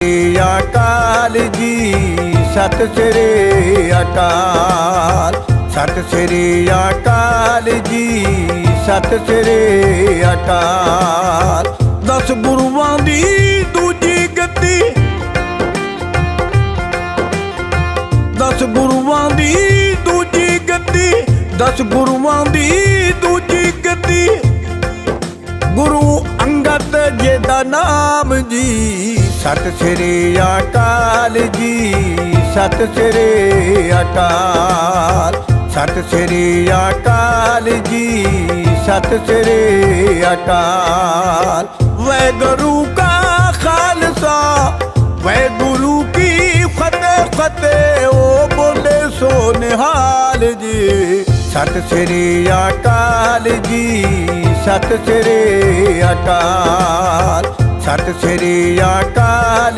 ਸ੍ਰੀ ਅਕਾਲ ਜੀ, ਸਤਿ ਸ੍ਰੀ ਅਕਾਲ। ਸਤਿ ਸ੍ਰੀ ਅਕਾਲ ਜੀ, ਸਤਿ ਸ੍ਰੀ ਅਕਾਲ। ਦਸ ਗੁਰੂਆਂ ਦੀ ਦੂਜੀ ਗੱਦੀ ਦਸ ਗੁਰੂਆਂ ਦੀ ਦੂਜੀ ਗੱਦੀ ਦਸ ਗੁਰੂਆਂ ਦੀ ਦੂਜੀ ਗੱਦੀ ਗੁਰੂ ਅੰਗਦ ਜੀ ਦਾ ਨਾਮ ਜੀ। ਸਤਿ ਸ੍ਰੀ ਅਕਾਲ ਜੀ, ਸਤਿ ਸ੍ਰੀ ਅਕਾਲ। ਸਤਿ ਸ੍ਰੀ ਅਕਾਲ ਜੀ, ਸਤਿ ਸ੍ਰੀ ਅਕਾਲ। ਵੈ ਗੁਰੂ ਕਾ ਖਾਲਸਾ ਵੈ ਗੁਰੂ ਕੀ ਫਤਿਹ ਫਤਿਹ ਓ ਬੋਲੇ ਸੋ ਨਿਹਾਲ ਜੀ। ਸਤਿ ਸ੍ਰੀ ਅਕਾਲ ਜੀ, ਸਤਿ ਸ੍ਰੀ ਅਕਾਲ। ਸਤਿ ਸ੍ਰੀ ਅਕਾਲ